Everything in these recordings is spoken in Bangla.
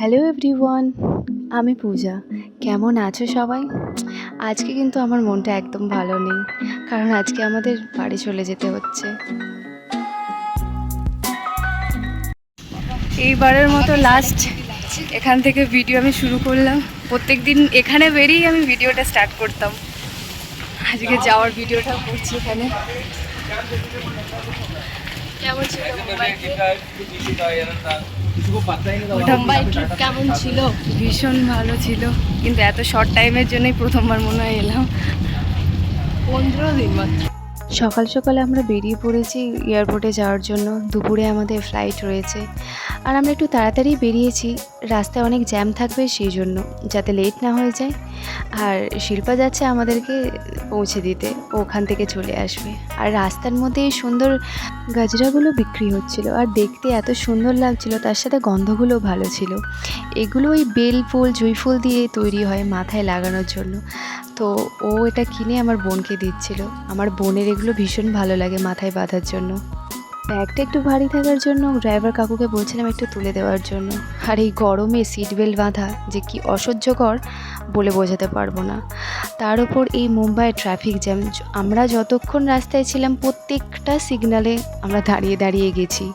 হ্যালো এভরিওয়ান আমি পূজা। কেমন আছো সবাই? আজকে কিন্তু আমার মনটা একদম ভালো নেই, কারণ আজকে আমাদের বাড়ি চলে যেতে হচ্ছে। এইবারের মতো লাস্ট এখান থেকে ভিডিও আমি শুরু করলাম। প্রত্যেক দিন এখানে বেরিয়েই আমি ভিডিওটা স্টার্ট করতাম। আজকে যাওয়ার ভিডিওটা করছি এখানে। কেমন ছিল? মুম্বাই ট্রিপ কেমন ছিল? ভীষণ ভালো ছিল। কিন্তু এত শর্ট টাইমের জন্যই প্রথমবার মনে হয় এলাম। পনেরো দিন মাত্র। সকাল সকালে আমরা বেরিয়ে পড়েছি এয়ারপোর্টে যাওয়ার জন্য। দুপুরে আমাদের ফ্লাইট রয়েছে। আর আমরা একটু তাড়াতাড়ি বেরিয়েছি। রাস্তায় অনেক জ্যাম থাকবে সেই জন্য, যাতে লেট না হয়ে যায়। আর শিল্পা যাচ্ছে আমাদেরকে পৌঁছে দিতে, ওখান থেকে চলে আসবে। আর রাস্তার মধ্যে এই সুন্দর গাজরাগুলো বিক্রি হচ্ছিল। আর দেখতে এত সুন্দর লাগছিল, তার সাথে গন্ধগুলো ভালো ছিল। এগুলো ওই বেল ফুল, জুঁই ফুল দিয়ে তৈরি হয় মাথায় লাগানোর জন্য। তো ও এটা কিনে আমার বোনকে দিচ্ছিল। আমার বোনের এগুলো ভীষণ ভালো লাগে মাথায় বাঁধার জন্য। ব্যাগটা একটু ভারী থাকার জন্য ড্রাইভার কাকুকে বলছিলাম একটু তুলে দেওয়ার জন্য। আর এই গরমে সিট বেল্ট বাঁধা যে কি অসহ্যকর বলে বোঝাতে পারব না। তার ওপর এই মুম্বাইয়ের ট্রাফিক জ্যাম আমরা যতক্ষণ রাস্তায় ছিলাম প্রত্যেকটা সিগনালে আমরা দাঁড়িয়ে দাঁড়িয়ে গেছি।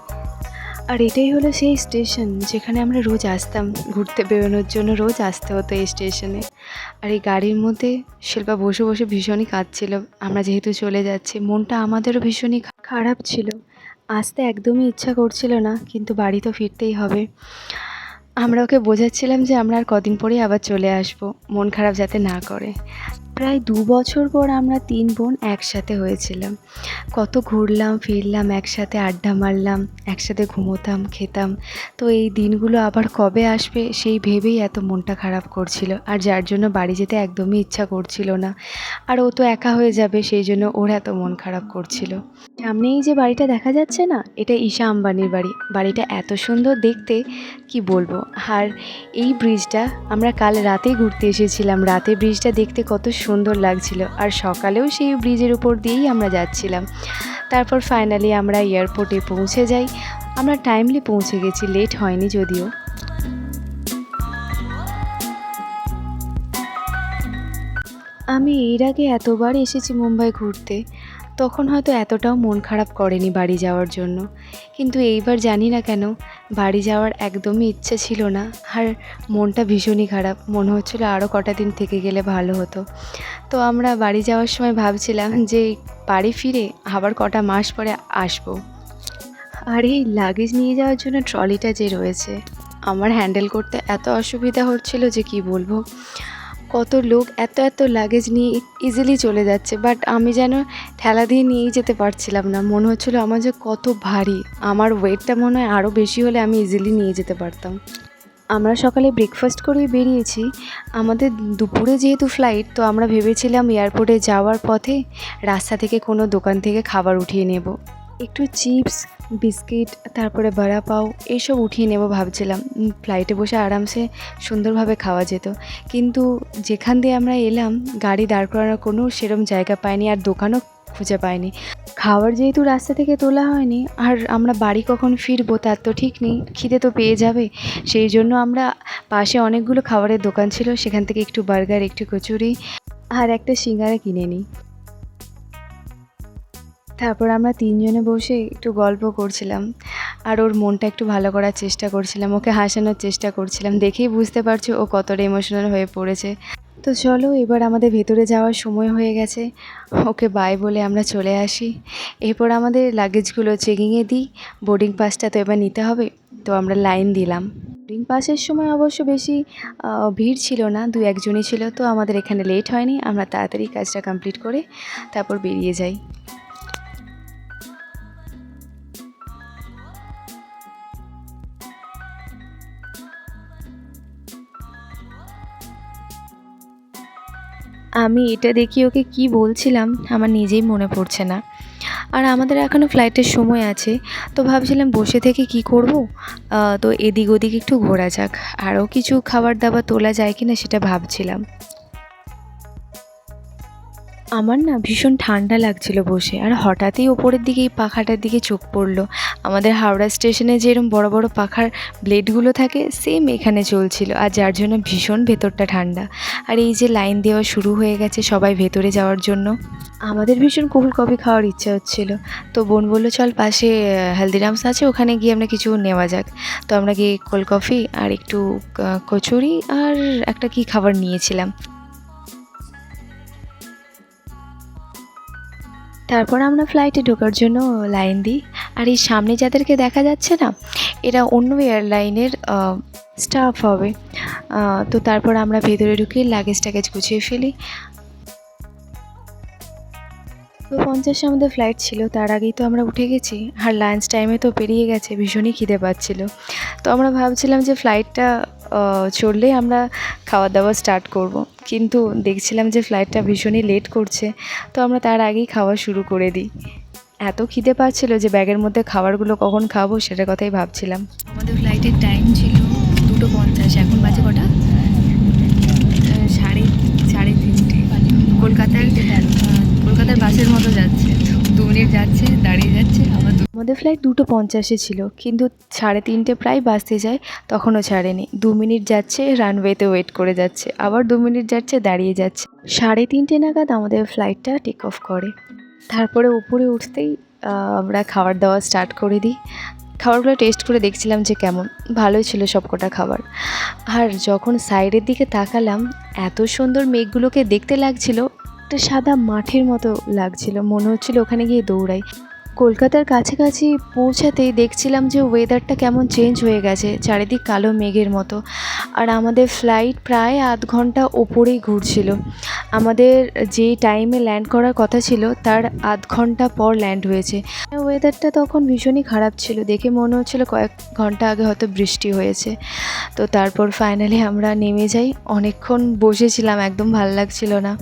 আর এটাই হলো সেই স্টেশন যেখানে আমরা রোজ আসতাম, ঘুরতে বেরোনোর জন্য রোজ আসতে হতো এই স্টেশনে। আর এই গাড়ির মধ্যে শিল্পা বসে বসে ভীষণই কাঁদছিল। আমরা যেহেতু চলে যাচ্ছি, মনটা আমাদেরও ভীষণই খারাপ ছিল। আসতে একদমই ইচ্ছা করছিল না, কিন্তু বাড়ি তো ফিরতেই হবে। আমরা ওকে বোঝাচ্ছিলাম যে আমরা আর কদিন পরেই আবার চলে আসব, মন খারাপ যাতে না করে। প্রায় দু বছর পর আমরা তিন বোন একসাথে হয়েছিলাম। কত ঘুরলাম, ফিরলাম, একসাথে আড্ডা মারলাম, একসাথে ঘুমোতাম, খেতাম। তো এই দিনগুলো আবার কবে আসবে সেই ভেবেই এত মনটা খারাপ করছিল। আর যার জন্য বাড়ি যেতে একদমই ইচ্ছা করছিল না। আর ও তো একা হয়ে যাবে, সেই জন্য ওর এত মন খারাপ করছিল। সামনেই যে বাড়িটা দেখা যাচ্ছে না, এটা ঈশা আম্বানির বাড়ি। বাড়িটা এত সুন্দর দেখতে, কি বলব? আর এই ব্রিজটা আমরা কাল রাতে ঘুরতে এসেছিলাম। রাতে ব্রিজটা দেখতে কত সুন্দর লাগছিল। আর সকালেও সেই ব্রিজের উপর দিয়েই আমরা যাচ্ছিলাম। তারপর ফাইনালি আমরা এয়ারপোর্টে পৌঁছে যাই। আমরা টাইমলি পৌঁছে গেছি লেট হয়নি যদিও। আমি এর আগে এতবার এসেছি মুম্বাই ঘুরতে। তখন হয়তো এতটাও মন খারাপ করেনি বাড়ি যাওয়ার জন্য। কিন্তু এইবার জানি না কেন, বাড়ি যাওয়ার একদমই ইচ্ছে ছিল না। আর মনটা ভীষণই খারাপ। মনে হচ্ছিল আরও কটা দিন থেকে গেলে ভালো হতো। তো আমরা বাড়ি যাওয়ার সময় ভাবছিলাম যে বাড়ি ফিরে আবার কটা মাস পরে আসব। আর এই লাগেজ নিয়ে যাওয়ার জন্য ট্রলিটা যে রয়েছে, আমার হ্যান্ডেল করতে এত অসুবিধা হচ্ছিল যে কি বলব? কত লোক, এত এত লাগেজ নিয়ে ইজিলি চলে যাচ্ছে বাট আমি যেন ঠেলা দিয়ে নিয়েই যেতে পারছিলাম না। মনে হচ্ছিল আমার যে কত ভারী। আমার ওয়েটটা মনে হয় আরও বেশি হলে আমি ইজিলি নিয়ে যেতে পারতাম। আমরা সকালে ব্রেকফাস্ট করেই বেরিয়েছি। আমাদের দুপুরে যেহেতু ফ্লাইট তো আমরা ভেবেছিলাম এয়ারপোর্টে যাওয়ার পথে রাস্তা থেকে কোনো দোকান থেকে খাবার উঠিয়ে নেব। একটু চিপস, বিস্কিট, তারপরে বড়া পাও এইসব উঠিয়ে নেব ভাবছিলাম। ফ্লাইটে বসে আরামসে সুন্দরভাবে খাওয়া যেত। কিন্তু যেখান দিয়ে আমরা এলাম, গাড়ি দাঁড় করানোর কোনো সেরম জায়গা পাইনি আর দোকানও খুঁজে পাইনি। খাবার যেহেতু রাস্তা থেকে তোলা হয়নি, আর আমরা বাড়ি কখন ফিরবো তার তো ঠিক নেই, খিদে তো পেয়ে যাবে। সেই জন্য আমরা পাশে অনেকগুলো খাবারের দোকান ছিল, সেখান থেকে একটু বার্গার, একটু কচুরি আর একটা সিঙ্গারা কিনে নিই। তারপর আমরা তিনজনে বসে একটু গল্প করছিলাম। আর ওর মনটা একটু ভালো করার চেষ্টা করছিলাম, ওকে হাসানোর চেষ্টা করছিলাম। দেখেই বুঝতে পারছ ও কতটা ইমোশনাল হয়ে পড়েছে। তো চলো এবার আমাদের ভেতরে যাওয়ার সময় হয়ে গেছে। ওকে বাই বলে আমরা চলে আসি। এরপর আমাদের লাগেজগুলো চেকিংয়ে দিই। বোর্ডিং পাসটা তো এবার নিতে হবে, তো আমরা লাইন দিলাম। বোর্ডিং পাসের সময় অবশ্য বেশি ভিড় ছিল না দু একজনই ছিল, তো আমাদের এখানে লেট হয়নি। আমরা তাড়াতাড়ি কাজটা কমপ্লিট করে তারপর বেরিয়ে যাই। আমি এটা দেখি ওকে কি বলছিলাম আমার নিজেই মনে পড়ছে না। আর আমাদের এখনও ফ্লাইটের সময় আছে, তো ভাবছিলাম বসে থেকে কি করব? তো এদিক ওদিক একটু ঘোরা যাক। আরও কিছু খাবার দাবার তোলা যায় কি না সেটা ভাবছিলাম। আমার না ভীষণ ঠান্ডা লাগছিল বসে, আর হঠাৎই ওপরের দিকে এই পাখাটার দিকে চোখ পড়ল। আমাদের হাওড়া স্টেশনে যেরকম বড় বড় পাখার ব্লেডগুলো থাকে, সেম এখানে চলছিল, আর যার জন্য ভীষণ ভেতরটা ঠান্ডা। আর এই যে লাইন দেওয়া শুরু হয়ে গেছে সবাই ভেতরে যাওয়ার জন্য। আমাদের ভীষণ কোল্ড কফি খাওয়ার ইচ্ছা হচ্ছিল। তো বোন বলল, চল পাশে হালদিরামস আছে, ওখানে গিয়ে আমরা কিছু নেওয়া যাক। তো আমরা গিয়ে কোল্ড কফি আর একটু কচুরি আর একটা কি খাবার নিয়েছিলাম। তারপর আমরা ফ্লাইটে ঢোকার জন্য লাইন দিই। আর এই সামনে যাদেরকে দেখা যাচ্ছে না, এরা অন্য এয়ারলাইনের স্টাফ হবে। তো তারপর আমরা ভেতরে ঢুকে লাগেজ টাগেজ গুছিয়ে ফেলি। তো পঞ্চাশে আমাদের ফ্লাইট ছিল, তার আগেই তো আমরা উঠে গেছি আর লাঞ্চ টাইমে তো পেরিয়ে গেছে, ভীষণই খিদে পাচ্ছিল। তো আমরা ভাবছিলাম যে ফ্লাইটটা চললেই আমরা খাওয়া দাওয়া স্টার্ট করব। কিন্তু দেখছিলাম যে ফ্লাইটটা ভীষণই লেট করছে, তো আমরা তার আগেই খাওয়া শুরু করে দিই। এত খিদে পাচ্ছিল যে ব্যাগের মধ্যে খাবারগুলো কখন খাব সেটার কথাই ভাবছিলাম। আমাদের ফ্লাইটের টাইম ছিল দুটো পঞ্চাশ, এখন বাজে কটা? সাড়ে সাড়ে তিনটে। কলকাতায় বাসের মতো যাচ্ছে দু মিনিট যাচ্ছে, দাঁড়িয়ে যাচ্ছে, আবার আমাদের ফ্লাইট দুটো পঞ্চাশে ছিল, কিন্তু সাড়ে তিনটে প্রায় বাসতে যায়, তখনও ছাড়েনি। দু মিনিট যাচ্ছে রানওয়েতে ওয়েট করে যাচ্ছে, আবার দু মিনিট যাচ্ছে, দাঁড়িয়ে যাচ্ছে। সাড়ে তিনটে নাগাদ আমাদের ফ্লাইটটা টেক অফ করে। তারপরে উপরে উঠতেই আমরা খাবার দাওয়া স্টার্ট করে দিই। খাবারগুলো টেস্ট করে দেখছিলাম যে কেমন, ভালোই ছিল সবকটা খাবার। আর যখন সাইডের দিকে তাকালাম, এত সুন্দর মেঘগুলোকে দেখতে লাগছিল একটা সাদা মাঠের মতো লাগছিল। মনে হচ্ছিল ওখানে গিয়ে দৌড়াই। কলকাতার কাছাকাছি পৌঁছাতেই দেখছিলাম যে ওয়েদারটা কেমন চেঞ্জ হয়ে গেছে, চারিদিক কালো মেঘের মতো। আর আমাদের ফ্লাইট প্রায় আধ ঘণ্টা ওপরেই ঘুরছিল। আমাদের যে টাইমে ল্যান্ড করার কথা ছিল, তার আধ ঘণ্টা পর ল্যান্ড হয়েছে। ওয়েদারটা তখন ভীষণই খারাপ ছিল। দেখে মনে হচ্ছিল কয়েক ঘণ্টা আগে হয়তো বৃষ্টি হয়েছে। তো তারপর ফাইনালি আমরা নেমে যাই। অনেকক্ষণ বসেছিলাম, একদম ভালো লাগছিল না।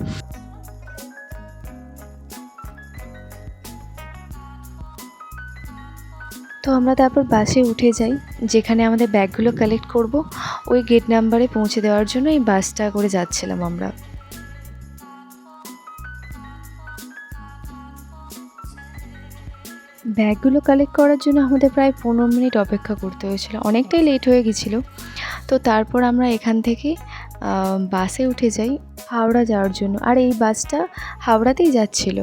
আমরা তারপর বাসে উঠে যাই, যেখানে আমাদের ব্যাগগুলো কালেক্ট করব। ওই গেট নাম্বারে পৌঁছে দেওয়ার জন্য এই বাসটা করে যাচ্ছিলাম আমরা। ব্যাগগুলো কালেক্ট করার জন্য আমাদের প্রায় পনেরো মিনিট অপেক্ষা করতে হয়েছিল। অনেকটাই লেট হয়ে গেছিল। তো তারপর আমরা এখান থেকে বাসে উঠে যাই হাওড়া যাওয়ার জন্য। আর এই বাসটা হাওড়াতেই যাচ্ছিল।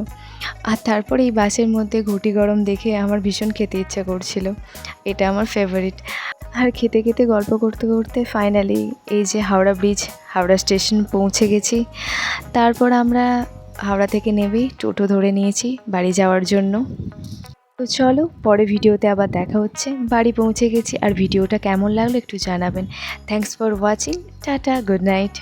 আর তারপর এই বাসের মধ্যে ঘুটি গরম দেখে আমার ভীষণ খেতে ইচ্ছা করছিল। এটা আমার ফেভারিট আর খেতে খেতে গল্প করতে করতে ফাইনালি এই যে হাওড়া ব্রিজ হাওড়া স্টেশন পৌঁছে গেছি। তারপর আমরা হাওড়া থেকে নেবেই টোটো ধরে নিয়েছি বাড়ি যাওয়ার জন্য। তো চলো, পরে ভিডিওতে আবার দেখা হচ্ছে। বাড়ি পৌঁছে গেছি। আর ভিডিওটা কেমন লাগল একটু জানাবেন। Thanks for watching tata good night